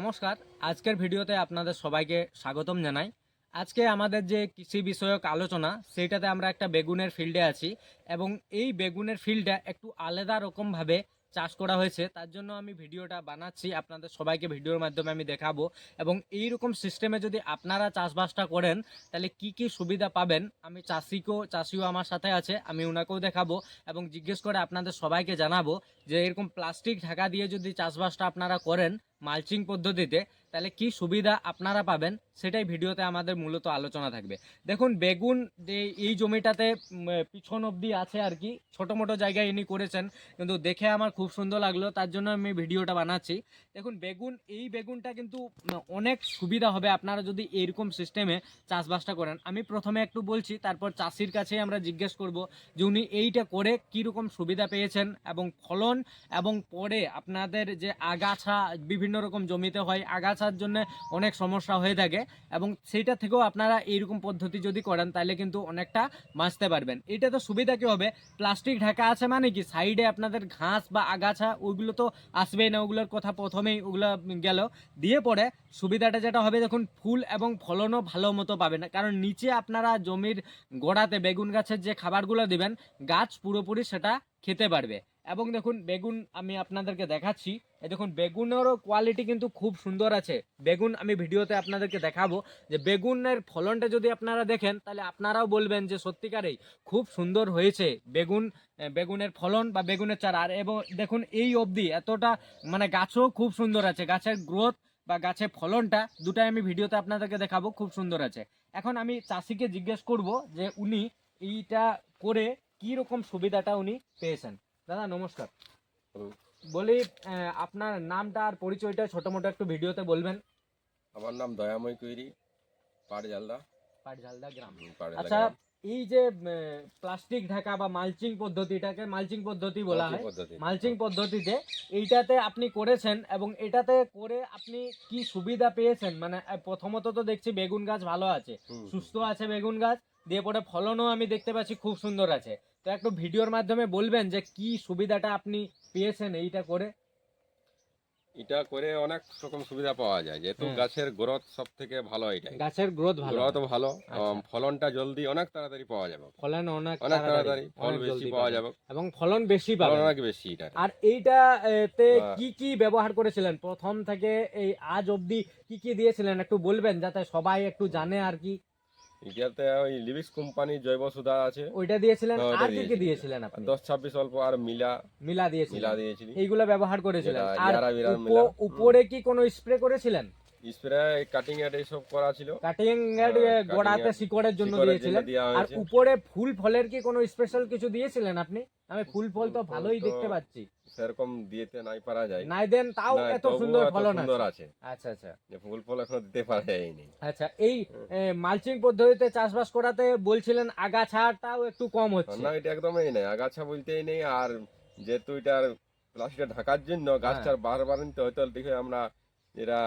নমস্কার, আজকের ভিডিওতে আপনাদের সবাইকে স্বাগতম জানাই। আজকে আমাদের যে কৃষি বিষয়ক আলোচনা, সেইটাতে আমরা একটা বেগুনের ফিল্ডে আছি এবং এই বেগুনের ফিল্ডটা একটু আলাদা রকমভাবে চাষ করা হয়েছে। তার জন্য আমি ভিডিওটা বানাচ্ছি, আপনাদের সবাইকে ভিডিওর মাধ্যমে আমি দেখাবো এবং এই রকম সিস্টেমে যদি আপনারা চাষবাসটা করেন, তাহলে কি কি সুবিধা পাবেন? আমি চাষিকেও, চাষিও আমার সাথে আছে, আমি ওনাকেও দেখাবো এবং জিজ্ঞেস করে আপনাদের সবাইকে জানাব যে এরকম প্লাস্টিক ঢাকা দিয়ে যদি চাষবাসটা আপনারা করেন মালচিং পদ্ধতিতে, তাহলে কি সুবিধা আপনারা পাবেন? সেটাই ভিডিওতে আমাদের মূলত আলোচনা থাকবে। দেখুন, বেগুন যে এই জমিটাতে পিছন অবধি আছে আর কি, ছোটো মোটো জায়গায় ইনি করেছেন, কিন্তু দেখে আমার খুব সুন্দর লাগল, তার জন্য আমি ভিডিওটা বানাচ্ছি। দেখুন, বেগুন, এই বেগুনটা কিন্তু অনেক সুবিধা হবে আপনারা যদি এইরকম সিস্টেমে চাষবাসটা করেন। আমি প্রথমে একটু বলছি, তারপর চাষির কাছে আমরা জিজ্ঞেস করব যে উনি এইটা করে কীরকম সুবিধা পেয়েছেন এবং ফলন এবং পরে আপনাদের যে আগাছা, বিভিন্ন রকম জমিতে হয়, আগাছার জন্য অনেক সমস্যা হয়ে থাকে এবং সেইটা থেকেও আপনারা এইরকম পদ্ধতি যদি করেন তাহলে কিন্তু অনেকটা বাঁচতে পারবেন। এটা তো সুবিধা কী হবে? প্লাস্টিক ঢাকা আছে মানে কি? সাইডে আপনাদের ঘাস বা আগাছা ওইগুলো তো আসবেই না, ওগুলোর কথা প্রথমেই ওগুলো গেল। দিয়ে পরে সুবিধাটা যেটা হবে দেখুন, ফুল এবং ফলনও ভালো মতো পাবেন। কারণ নিচে আপনারা জমির গোড়াতে বেগুন গাছের যে খাবারগুলো দিবেন, গাছ পুরোপুরি সেটা খেতে পারবে। এবং দেখুন, বেগুন আমি আপনাদেরকে দেখাচ্ছি। এই দেখুন, বেগুনেরও কোয়ালিটি কিন্তু খুব সুন্দর আছে। বেগুন আমি ভিডিওতে আপনাদেরকে দেখাবো যে বেগুনের ফলনটা যদি আপনারা দেখেন, তাহলে আপনারাও বলবেন যে সত্যিকারেই খুব সুন্দর হয়েছে বেগুন বেগুনের ফলন বা বেগুনের চারা। আর এবং দেখুন, এই অবধি এতটা মানে গাছও খুব সুন্দর আছে। গাছের গ্রোথ বা গাছের ফলনটা দুটাই আমি ভিডিওতে আপনাদেরকে দেখাবো, খুব সুন্দর আছে। এখন আমি চাষিকে জিজ্ঞেস করব যে উনি এইটা করে কি রকম সুবিধাটা উনি পেয়েছেন। দাদা নমস্কার। বলি আপনার নামটা আর পরিচয়টা ছোট মোটো একটু ভিডিওতে বলবেন। আমার নাম দয়াময় কৈরি পাড়জালদা পাটঝালদা গ্রাম। আচ্ছা এই যে প্লাস্টিক ঢাকা বা মালচিং পদ্ধতিটাকে মালচিং পদ্ধতি বলা হয় মালচিং পদ্ধতিতে এইটাতে আপনি করেছেন এবং এটাতে করে আপনি কি সুবিধা পেয়েছেন? মানে প্রথমত তো দেখছি বেগুন গাছ ভালো আছে। সুস্থ আছে বেগুন গাছ দিয়ে পরে ফলনও আমি দেখতে পাচ্ছি খুব সুন্দর আছে। তো একটু ভিডিওর মাধ্যমে বলবেন যে কি সুবিধাটা আপনি পেয়েছেন এইটা করে? এটা করে অনেক রকম সুবিধা পাওয়া যায়। যেহেতু গাছের গ্রোথ সব থেকে ভালো এটাই। গাছের গ্রোথ ভালো। গ্রোথ ভালো। আচ্ছা। ফলনটা জলদি অনেক তাড়াতাড়ি পাওয়া যাবে। ফলন অনেক অনেক তাড়াতাড়ি ফল বেশি পাওয়া যাবে। এবং ফলন বেশি ফলন অনেক বেশি এটা। আর এইটা তে কি কি ব্যবহার করেছিলেন? প্রথম থেকে এই আজ অবধি কি কি দিয়েছিলেন? একটু বলবেন যাতে সবাই একটু জানে আর কি। এটাতে ওই লিভিক্স কোম্পানি জৈব সুধা আছে। ওইটা দিয়েছিলেন? হ্যাঁ, আর কি কি দিয়েছিলেন। আপনি? দশ ছাব্বিশ অল্প আর মিলা। মিলা দিয়েছিলেন। মিলা দিয়েছিলেন। এইগুলো ব্যবহার করেছিলেন। আর। উপরে কি কোনো স্প্রে করেছিলেন? স্প্রে কাটিং এড এইসব করা ছিল। কাটিং হ্যাঁ, cutting গোড়াতে শিকড়ের জন্য দিয়েছিলেন। আর উপরে ফুল ফলের কি কোনো স্পেশাল কিছু দিয়েছিলেন আপনি? আমি ফুল ফল তো ভালোই দেখতে পাচ্ছি। সেরকম দিতে নাই পারা যায়। নাই দেন তাও এত সুন্দর ফলন সুন্দর আছে। আচ্ছা আচ্ছা। ফুল ফল এখনও দিতে পারা যায়নি। আচ্ছা এই মালচিং পদ্ধতিতে চাষবাস করাতে বলছিলেন আগাছাটাও একটু কম হচ্ছে। না এটা একদমই নেই। আগাছা বলতেই নেই আর যেহেতু এটার প্লাস্টিকটা ঢাকার জন্য গাছটার বারবার নিতে হয়তো দেখে আমরা যেটা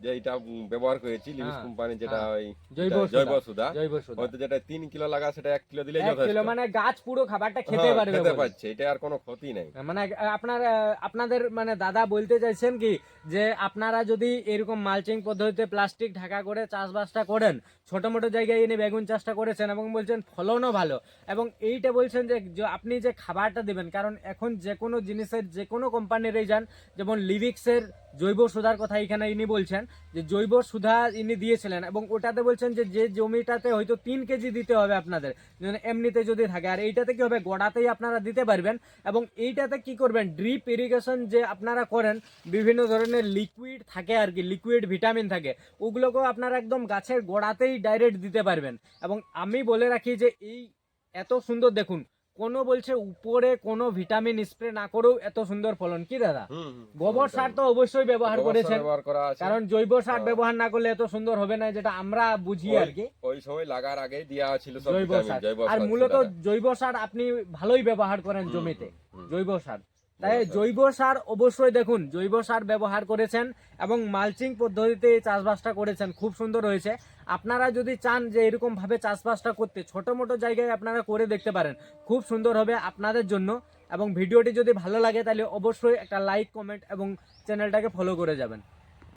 যে এটা ব্যবহার করেছি লিভিস হ্যাঁ, কোম্পানি যেটা হ্যাঁ। ওই জৈব জৈব সুধা। হয়তো যেটা তিন কিলো লাগা সেটা এক কিলো দিলে যথেষ্ট কিলো মানে গাছ পুরো খাবারটা খেতে হ্যাঁ, পারবে খেতে। পারছে এটা আর কোনো ক্ষতি নেই মানে আপনার আপনাদের মানে দাদা বলতে চাইছেন কি যে আপনারা যদি এরকম মালচিং পদ্ধতিতে প্লাস্টিক ঢাকা করে চাষবাসটা করেন ছোট মোটো জায়গায় এনে বেগুন চাষটা করেছেন এবং বলছেন ফলনও ভালো এবং এইটা বলছেন যে যে আপনি যে খাবারটা দেবেন কারণ এখন যে কোনো জিনিসের যে কোনো কোম্পানিরই যান যেমন লিভিক্সের জৈব সুধার কথা এখানে ইনি বলছেন, যে জৈব সুধা ইনি দিয়েছিলেন এবং ওটাতে বলছেন যে যে জমিটাতে হয়তো তিন কেজি দিতে হবে আপনাদের মানে এমনিতে যদি থাকে। আর এইটাতে কি হবে? গোড়াতেই আপনারা দিতে পারবেন এবং এইটাতে কি করবেন? ড্রিপ ইরিগেশন যে আপনারা করেন, বিভিন্ন ধরনের লিকুইড থাকে আর কি, লিকুইড ভিটামিন থাকে, ওগুলোকেও আপনারা একদম গাছের গোড়াতেই ডাইরেক্ট দিতে পারবেন। এবং আমি বলে রাখি যে, এই এত সুন্দর দেখুন কোনো বলছে উপরে কোনো ভিটামিন স্প্রে না করেও এত সুন্দর ফলন। কি দাদা। গোবর সার তো অবশ্যই ব্যবহার করেছেন। কারণ জৈব সার হ্যাঁ। ব্যবহার না করলে এত সুন্দর হবে না যেটা আমরা বুঝি আর কি। ওই সময় লাগার আগে দেওয়া ছিল জৈব সার। আর মূলত জৈব সার আপনি ভালোই ব্যবহার করেন জমিতে। জৈব সার। তাই জৈব সার। অবশ্যই দেখুন জৈব সার ব্যবহার করেছেন এবং মালচিং পদ্ধতিতে এই চাষবাসটা করেছেন খুব সুন্দর হয়েছে। আপনারা যদি চান যে এরকমভাবে চাষবাসটা করতে ছোটো মোটো জায়গায় আপনারা করে দেখতে পারেন খুব সুন্দর হবে আপনাদের জন্য। এবং ভিডিওটি যদি ভালো লাগে তাহলে অবশ্যই একটা লাইক কমেন্ট এবং চ্যানেলটাকে ফলো করে যাবেন।